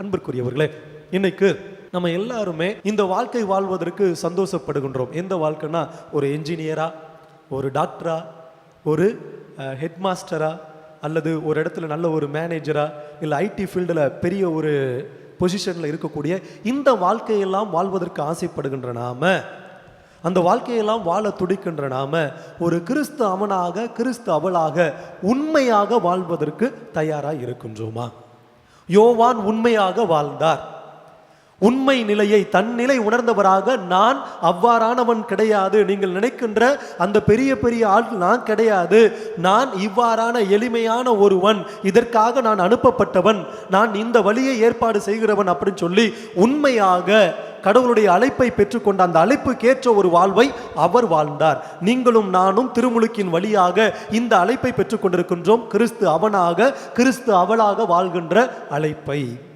அன்பிற்குரியவர்களே இன்னைக்கு நம்ம எல்லாருமே இந்த வாழ்க்கை வாழ்வதற்கு சந்தோஷப்படுகின்றோம். எந்த வாழ்க்கைனா ஒரு என்ஜினியரா ஒரு டாக்டரா ஒரு ஹெட் மாஸ்டரா அல்லது ஒரு இடத்துல நல்ல ஒரு மேனேஜரா இல்லை ஐடி ஃபீல்டில் பெரிய ஒரு பொசிஷனில் இருக்கக்கூடிய இந்த வாழ்க்கையெல்லாம் வாழ்வதற்கு ஆசைப்படுகின்ற நாம அந்த வாழ்க்கையெல்லாம் வாழ துடிக்கின்ற நாம ஒரு கிறிஸ்து அவனாக கிறிஸ்து அவளாக உண்மையாக வாழ்வதற்கு தயாராக இருக்கின்றோமா? யோவான் உண்மையாக வாழ்ந்தார். உண்மை நிலையை தன் நிலை உணர்ந்தவராக நான் அவ்வாறானவன் கிடையாது. நீங்கள் நினைக்கின்ற அந்த பெரிய பெரிய ஆள் நான் கிடையாது. நான் இவ்வாறான எளிமையான ஒருவன். இதற்காக நான் அனுப்பப்பட்டவன். நான் இந்த வழியை ஏற்பாடு செய்கிறவன் அப்படின்னு சொல்லி உண்மையாக கடவுளுடைய அழைப்பை பெற்றுக்கொண்ட அந்த அழைப்புக்கேற்ற ஒரு வாழ்வை அவர் வாழ்ந்தார். நீங்களும் நானும் திருமுழுக்கின் வழியாக இந்த அழைப்பை பெற்றுக்கொண்டிருக்கின்றோம். கிறிஸ்து அவனாக கிறிஸ்து அவளாக வாழ்கின்ற அழைப்பை.